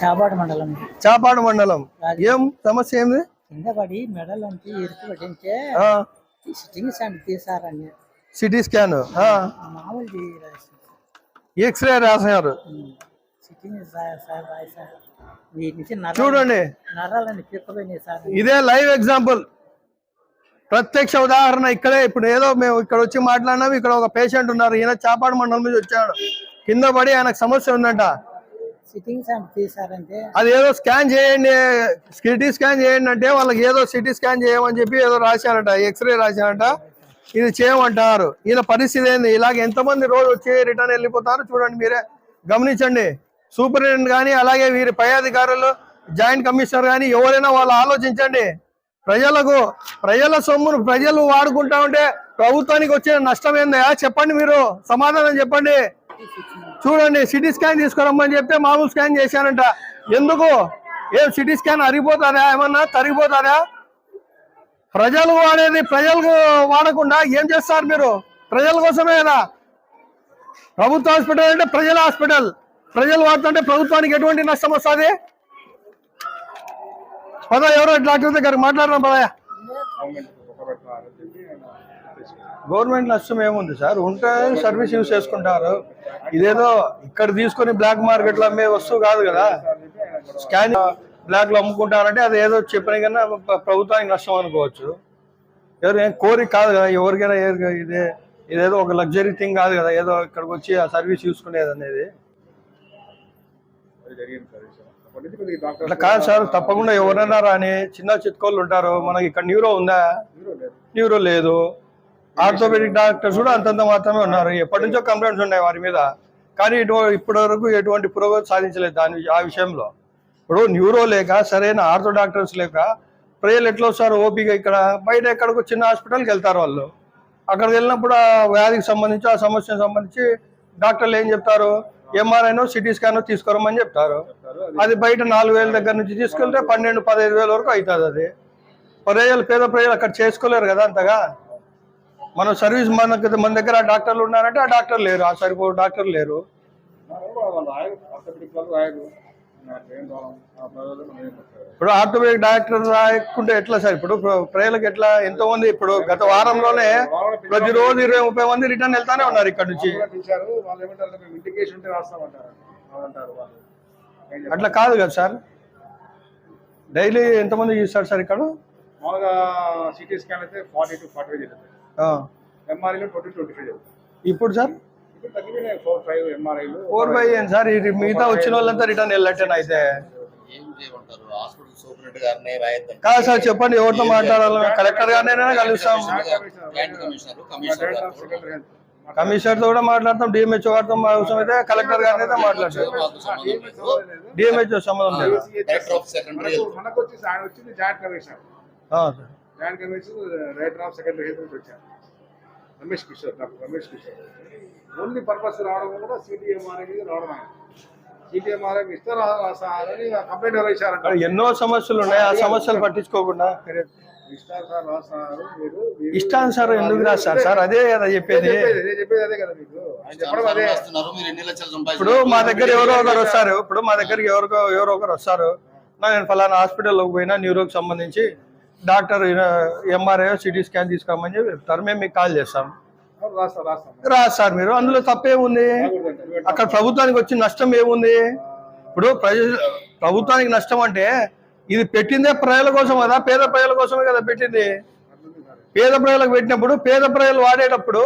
చాపాడు మండలం. చాపాడు మండలం. ఏం సమస్య ఏంది? కింద పడి మెడల్ అంతా ఇరుకు పట్టించే ఆ, సిట్టింగ్ సెంటర్ తీసారని సిటీ స్కాన్. మామూలు ఎక్స్రే రాశారు సిట్టింగ్ సార్ సార్ రాయి సార్ వీటి నుంచి నరాలు చూడండి. ఇదే లైవ్ ఎగ్జాంపుల్. ప్రత్యక్ష ఉదాహరణ ఇక్కడే. ఇప్పుడు ఏదో మేము ఇక్కడ వచ్చి మాట్లాడినాం. ఇక్కడ ఒక పేషెంట్ ఉన్నారు. ఈయన చాపాడు మండలం నుంచి వచ్చాడు. కింద పడి ఆయనకు సమస్య ఉందంట. అది ఏదో స్కాన్ చేయండి సిటీ స్కాన్ చేయండి అంటే వాళ్ళకి ఏదో సిటీ స్కాన్ చేయమని చెప్పి ఏదో రాశారట ఎక్స్రే రాశారట. ఇది చేయమంటారు. ఈయన పరిస్థితి ఏంది? ఇలాగ ఎంతమంది రోజు వచ్చి రిటర్న్ వెళ్ళిపోతారు చూడండి మీరే. గమనించండి. సూపరింటెండెంట్ కానీ అలాగే వీరి పై అధికారులు జాయింట్ కమిషనర్ కానీ ఎవరైనా వాళ్ళు ఆలోచించండి. ప్రజలకు ప్రజల సొమ్మును ప్రజలు వాడుకుంటా ఉంటే ప్రభుత్వానికి వచ్చే నష్టం ఏందా చెప్పండి మీరు. సమాధానం చెప్పండి. చూడండి సిటీ స్కాన్ తీసుకురమ్మని చెప్తే మామూలు స్కాన్ చేశానంట. ఎందుకు? ఏం సిటీ స్కాన్ అరిగిపోతుందా? ఏమన్నా తరిగిపోతుందా? ప్రజలు వాడేది ప్రజలకు వాడకుండా ఏం చేస్తారు మీరు? ప్రజల కోసమే కదా. ప్రభుత్వ హాస్పిటల్ అంటే ప్రజల హాస్పిటల్. ప్రజలు వాడుతుంటే ప్రభుత్వానికి ఎటువంటి నష్టం వస్తుంది? పద ఎవరో డాక్టర్ దగ్గర మాట్లాడడం పదయా గవర్నమెంట్ నష్టం ఏముంది సార్? ఉంటే సర్వీస్ యూజ్ చేసుకుంటారు. ఇదేదో ఇక్కడ తీసుకొని బ్లాక్ మార్కెట్లో అమ్మే వస్తువు కాదు కదా. స్కాన్ బ్లాక్లో అమ్ముకుంటారంటే అది ఏదో చెప్పిన కన్నా ప్రభుత్వానికి నష్టం అనుకోవచ్చు. ఎవరు ఏం కోరిక కాదు కదా ఎవరికైనా ఏ- ఇదే ఇదేదో ఒక లగ్జరీ థింగ్ కాదు కదా ఏదో ఇక్కడికి వచ్చి ఆ సర్వీస్ చూసుకునేది అనేది. అట్లా కాదు సార్ తప్పకుండా ఎవరైనా రాని చిన్న చిత్కోళ్ళు ఉంటారు. మనకి ఇక్కడ న్యూరో ఉందా? న్యూరో లేదు. ఆర్థోపెడిక్ డాక్టర్స్ కూడా అంతంత మాత్రమే ఉన్నారు. ఎప్పటి నుంచో కంప్లైంట్స్ ఉన్నాయి వారి మీద. కానీ ఇటు ఇప్పటి వరకు ఎటువంటి పురోగతి సాధించలేదు దాని ఆ విషయంలో. ఇప్పుడు న్యూరో లేక సరైన ఆర్థో డాక్టర్స్ లేక ప్రజలు ఎట్లా వస్తారు? ఓపిక ఇక్కడ. బయట ఎక్కడికి చిన్న హాస్పిటల్కి వెళ్తారు వాళ్ళు. అక్కడికి వెళ్ళినప్పుడు ఆ వ్యాధికి సంబంధించి ఆ సమస్యకు సంబంధించి డాక్టర్లు ఏం చెప్తారు? ఎంఆర్ఐనో సిటీ స్కాన్ తీసుకోరమని చెప్తారు. అది బయట నాలుగు వేల దగ్గర నుంచి తీసుకెళ్తే పన్నెండు పదహైదు వేల వరకు అవుతుంది అది. ప్రజలు పేద ప్రజలు అక్కడ చేసుకోలేరు కదా అంతగా. మనం సర్వీస్ మన మన దగ్గర డాక్టర్లు ఉన్నారంటే ఆ డాక్టర్ లేరు ఆ సరిపో డాక్టర్ లేరు. ఇప్పుడు ఆర్థోపెడిక్ డాక్టర్ రాయకుంటే ఎట్లా సార్? ఇప్పుడు ప్ర- ప్రజలకు ఎట్లా ఎంతో మంది ఇప్పుడు గత వారంలోనే ప్రతిరోజు ఇరవై ముప్పై మంది రిటర్న్ వెళ్తానే ఉన్నారు ఇక్కడ నుంచి. అట్లా కాదు కదా సార్? డైలీ ఎంతమంది చూస్తారు సార్ ఇక్కడ? మామూలుగా సిటీ స్కాన్ అయితే ఫార్టీ టు ఫార్టీ ఫైవ్ జరుగుతుంది. ఎంఆర్ఐలో ట్వంటీ ట్వంటీ ఫైవ్ ఇప్పుడు సార్? ఫోర్ ఫైవ్ ఎంఆర్ఐలు ఫోర్ ఏం సార్? ఇది మిగతా వచ్చిన వాళ్ళంతా రిటర్న్ వెళ్ళట్టేనా అయితే? కాదు సార్ చెప్పండి ఎవరితో మాట్లాడాలి కలెక్టర్ గారినైనా కలుస్తాం. జాయింట్ కమిషనర్ కమిషనర్ గారితో కమిషనర్తో కూడా మాట్లాడతాం డిఎంహెచ్ఓ గారితో మా అవసరం అయితే కలెక్టర్ గారిని అయితే మాట్లాడతాం. మాకు సంబంధం లేదు. డిఎంహెచ్ఓ సంబంధం లేదు. Joint commissioner writer of secondary health నుంచి వచ్చారు. Ramesh Kishore doctor Ramesh Kishore. Only purpose రావడం కూడా సిటీఎంఆర్ఐ మీద రావడం ఆయన సిటీఎంఆర్ఐ ఇస్తారు సార్ అని కంప్లైంట్ వేశారంట మరి ఎన్నో సమస్యలు ఉన్నాయి ఆ సమస్యలు పట్టించుకోకుండా. ఇష్టానుసారం ఎందుకు రాస్తారు? సార్ అదే కదా చెప్పేది. చెప్పేది నేను చెప్పేది అదే కదా మీకు. ఆయన చెప్పడం అదే. వస్తున్నారు మీరు ఎన్ని లక్షలు ఇప్పుడు మా దగ్గర ఎవరో ఒకరు వస్తారు ఇప్పుడు మా దగ్గరికి ఎవరికో ఎవరో ఒకరు వస్తారు. నా నేను ఫలానా హాస్పిటల్లోకి పోయినా న్యూరోకి సంబంధించి డాక్టర్ ఎంఆర్ఐ సిటీ స్కాన్ తీసుకోమని చెప్పి చెప్తారు. మేము మీకు కాల్ చేస్తాం. అవును, రాస్తాం రాస్తాం. రా సార్ మీరు. అందులో తప్పేముంది అక్కడ ప్రభుత్వానికి వచ్చిన నష్టం ఏముంది ఇప్పుడు ప్రజ ప్రభుత్వానికి నష్టం అంటే ఇది పెట్టిందే ప్రజల కోసం కదా పేద ప్రజల కోసమే కదా పెట్టింది? పేద ప్రజలకు పెట్టినప్పుడు పేద ప్రజలు వాడేటప్పుడు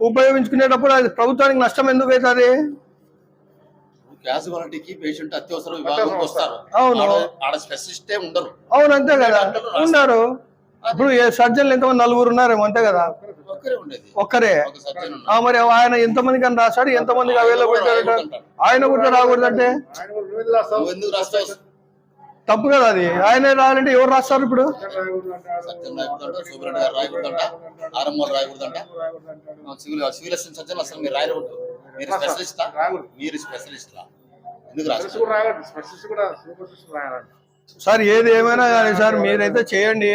ఉపయోగించుకునేటప్పుడు అది ప్రభుత్వానికి నష్టం ఎందుకు అవుతుంది? క్యాజువాలిటీకి పేషెంట్ అత్యవసర విభాగం వస్తారు. అవును. ఆడ- స్పెషలిస్టే ఉండరు. అవును అంతే కదా. ఉన్నారు ఇప్పుడు సర్జన్లు ఎంతమంది? నలుగురు ఉన్నారేమో అంతే కదా. ఒక్కరే మరి ఆయన ఎంతమందికి అని రాశాడు? ఎంతమందికి అవైలబుల్ ఆయన కూడా రాకూడదంటే? తప్పు కదా అది. ఆయనే రాయాలంటే ఎవరు రాస్తారు ఇప్పుడు? సివిల్ అసిస్టెంట్ సర్జన్ అసలు మీరు రాయకూడదు మీరు స్పెషలిస్టా? రాయకూడదు. మీరు స్పెషలిస్టా? ఎందుకు స్పెషలిస్ట్ రాస్తారు కూడా రాయాలి స్పెషలిస్ట్ కూడా సూపర్ స్పెషలిస్ట్ రాయాలంట సార్ ఏది ఏమైనా కానీ సార్ మీరైతే చేయండి.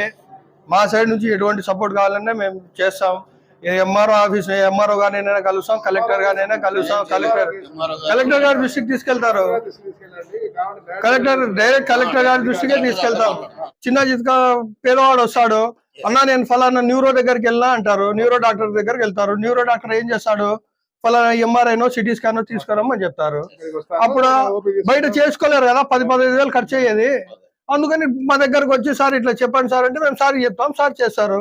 మా సైడ్ నుంచి ఎటువంటి సపోర్ట్ కావాలన్నా మేము చేస్తాం. ఎంఆర్ఓ ఆఫీస్ ఎంఆర్ఓ గారినైనా కలుస్తాం కలెక్టర్ గారినైనా కలుస్తాం కలెక్టర్ కలెక్టర్ గారి దృష్టికి తీసుకెళ్తారు. కలెక్టర్ డైరెక్ట్ కలెక్టర్ గారి దృష్టికే తీసుకెళ్తాం. చిన్న చిత్క పేదవాడు వస్తాడు. అన్నా నేను ఫలానా న్యూరో దగ్గరికి వెళ్ళా అంటారు. న్యూరో డాక్టర్ దగ్గరికి వెళ్తారు. న్యూరో డాక్టర్ ఏం చేస్తాడు? ఫలానా ఎంఆర్ఐనో సిటీ స్కానో తీసుకురమ్మని చెప్తారు. అప్పుడు. బయట చేసుకోలేరు కదా పది పదిహేను వేలు ఖర్చు అయ్యేది. అందుకని మా దగ్గరకు వచ్చి సార్ ఇట్లా చెప్పండి సార్ అంటే మేము సార్ చెప్తాం సార్ చేస్తారు.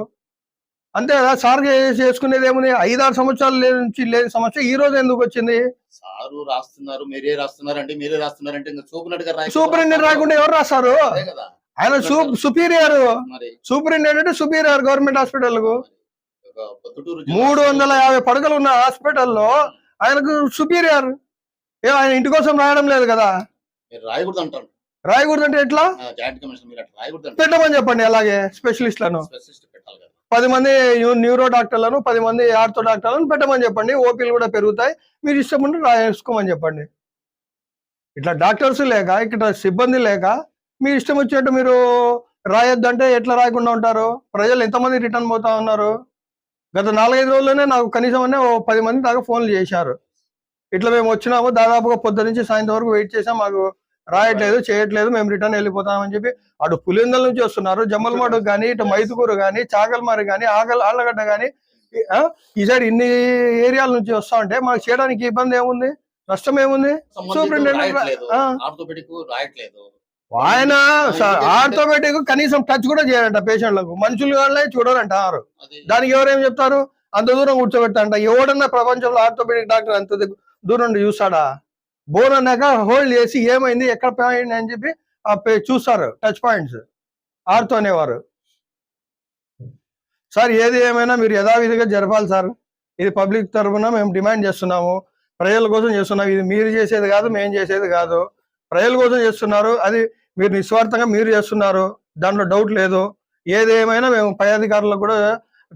అంతే కదా సార్ చేసుకునేది ఏముంది? ఐదారు సంవత్సరాల నుంచి లేని సమస్య ఈ రోజు ఎందుకు వచ్చింది? సారు రాస్తున్నారు మీరే రాస్తున్నారంటే మీరే రాస్తున్నారంటే ఇంకా సూపరింటెండెంట్ రాకుండా ఎవరు రాస్తారు? ఆయన సుపీరియర్. సూపరింటెండెంట్ సుపీరియర్ గవర్నమెంట్ హాస్పిటల్కు మూడు వందల యాభై పడకలు ఉన్న హాస్పిటల్లో ఆయనకు సుపీరియర్. ఏ ఆయన ఇంటి కోసం రాయడం లేదు కదా? రాయకూడదు అంటారు. రాయకూడదు అంటే ఎట్లా పెట్టమని చెప్పండి అలాగే స్పెషలిస్ట్లను. పది మంది న్యూ- న్యూరో డాక్టర్లను పది మంది ఆర్థో డాక్టర్లను పెట్టమని చెప్పండి. ఓపీలు కూడా పెరుగుతాయి. మీరు ఇష్టం ఉంటే రాసుకోమని చెప్పండి. ఇట్లా డాక్టర్స్ లేక ఇక్కడ సిబ్బంది లేక మీ ఇష్టం వచ్చినట్టు మీరు రాయొద్దంటే ఎట్లా రాయకుండా ఉంటారు? ప్రజలు ఎంతమంది రిటర్న్ పోతా ఉన్నారు? గత నాలుగైదు రోజుల్లోనే నాకు కనీసం అనే ఓ పది మంది దాకా ఫోన్లు చేశారు. ఇట్లా మేము వచ్చినాము దాదాపుగా పొద్దు నుంచి సాయంత్రం వరకు వెయిట్ చేసాం మాకు రాయట్లేదు చేయట్లేదు మేము రిటర్న్ వెళ్ళిపోతామని చెప్పి అటు పులిందల నుంచి వస్తున్నారు జమ్మలమడు కానీ ఇటు మైదుకూరు కానీ చాగల్మారి కానీ ఆగల్ ఆళ్ళగడ్డ కానీ ఈ సైడ్ ఇన్ని ఏరియాల నుంచి వస్తా ఉంటే మాకు చేయడానికి ఇబ్బంది ఏముంది? నష్టం ఏముంది? సూపరింటెండెంట్ రాయట్లేదు. ఆయన ఆర్థోపెటిక్ కనీసం టచ్ కూడా చేయరంట పేషెంట్లకు మనుషులు వాళ్ళే చూడరంటారు అది. దానికి ఎవరేం చెప్తారు? అంత దూరం కూర్చోబెట్టంట. ఎవడన్నా ప్రపంచంలో ఆర్థోపెడిక్ డాక్టర్ అంత దూరం చూస్తాడా? బోన్ అన్నాక హోల్డ్ చేసి ఏమైంది ఎక్కడ పోయింది అని చెప్పి చూస్తారు టచ్ పాయింట్స్ ఆర్తో అనేవారు. సార్ ఏది ఏమైనా మీరు యథావిధిగా జరపాలి సార్. ఇది పబ్లిక్ తరఫున మేము డిమాండ్ చేస్తున్నాము. ప్రజల కోసం చేస్తున్నాం ఇది మీరు చేసేది కాదు మేము చేసేది కాదు. ప్రజల కోసం చేస్తున్నారు. అది మీరు నిస్వార్థంగా మీరు చేస్తున్నారు. దాంట్లో డౌట్ లేదు. ఏది ఏమైనా మేము పై అధికారులకు కూడా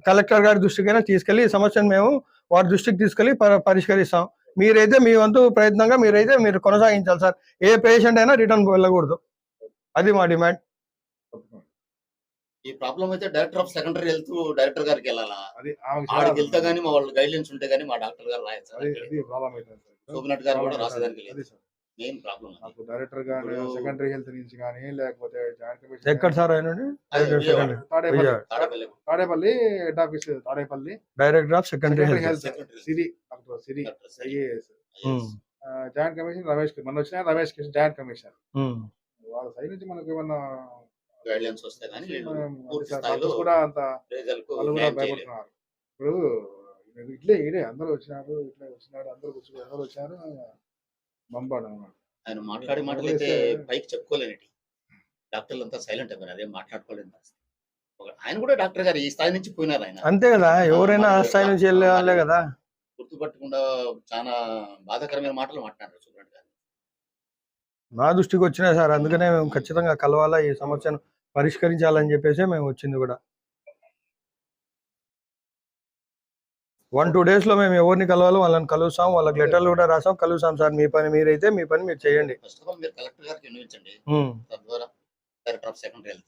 కలెక్టర్ గారి దృష్టికైనా తీసుకెళ్ళి ఈ సమస్యను మేము వారి దృష్టికి తీసుకెళ్ళి పరిష్కరిస్తాం. మీరైతే మీ వంతు ప్రయత్నంగా మీరైతే మీరు కొనసాగించాలి సార్. ఏ పేషెంట్ అయినా రిటర్న్ వెళ్ళకూడదు. అది మా డిమాండ్ ఈ ప్రాబ్లం అయితే director of secondary health director గారికి వెళ్ళాలా? ఆడికి వెళ్తే గానీ మా వాళ్ళు గైడ్ లైన్స్ ఉంటే గానీ మా డాక్టర్ గారు రాయరు సార్. సోమనాథ్ గారు కూడా రాసేదానికి లేదు. మెయిన్ ప్రాబ్లం నాకు డైరెక్టర్ గానీ సెకండరీ హెల్త్ నుంచి కానీ లేకపోతే జాయింట్ కమిషన్ ఎక్కడ సార్ ఆయన Tadepalli. Tadapalli. Head office Tadepalli. Director of secondary health Siri doctor Siri. IAS. Joint commission Ramesh మన వచ్చిన రమేష్ కిషన్ జాయింట్ కమిషన్ వాళ్ళ సైడ్ నుంచి మనకు ఏమన్నా గైడ్ లైన్స్ వస్తే గానీ స్థాయిలో డాక్టర్స్ కూడా అంత వాళ్ళు కూడా భయపడుతున్నారు. ఇప్పుడు ఇది ఇట్లే ఇడే అందరూ వచ్చినారు ఇట్లా వచ్చినాడు అందరూ కూర్చొని అందరూ వచ్చారు. ఆయన మాట్లాడే మాటలు అయితే పైకి చెప్పుకోలేనిటి డాక్టర్లు అంతా సైలెంట్ అయిపోయినారు అదేం మాట్లాడుకోలేని పరిస్థితి. ఆయన కూడా డాక్టర్ గారు ఈ స్థాయి నుంచి పోయినారు ఆయన. అంతే కదా ఎవరైనా ఆ స్థాయి నుంచి వెళ్ళే కదా. గుర్తుపట్టకుండా చాలా బాధాకరమైన మాటలు మాట్లాడారు సూపరింటెండెంట్ గారు. మా దృష్టికి వచ్చినాయి సార్ అందుకనే మేము ఖచ్చితంగా కలవాలా ఈ సమస్యను పరిష్కరించాలని చెప్పేసి మేము వచ్చింది కూడా. వన్ టూ డేస్లో మేము ఎవరిని కలవాలో వాళ్ళని కలుస్తాం. వాళ్ళకి లెటర్లు కూడా రాసాం కలుస్తాం సార్. మీ పని మీరైతే మీ పని మీరు చేయండి. ఫస్ట్ ఆఫ్ ఆల్ మీరు కలెక్టర్ గారికి వినియోగించండి ఉమ్. తద్వారా director of secondary health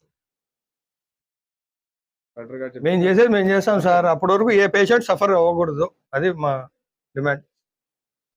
doctor గారు మేము చేసేది మేము చేస్తాం సార్. అప్పటి వరకు ఏ పేషెంట్ సఫర్ అవ్వకూడదు. అది మా డిమాండ్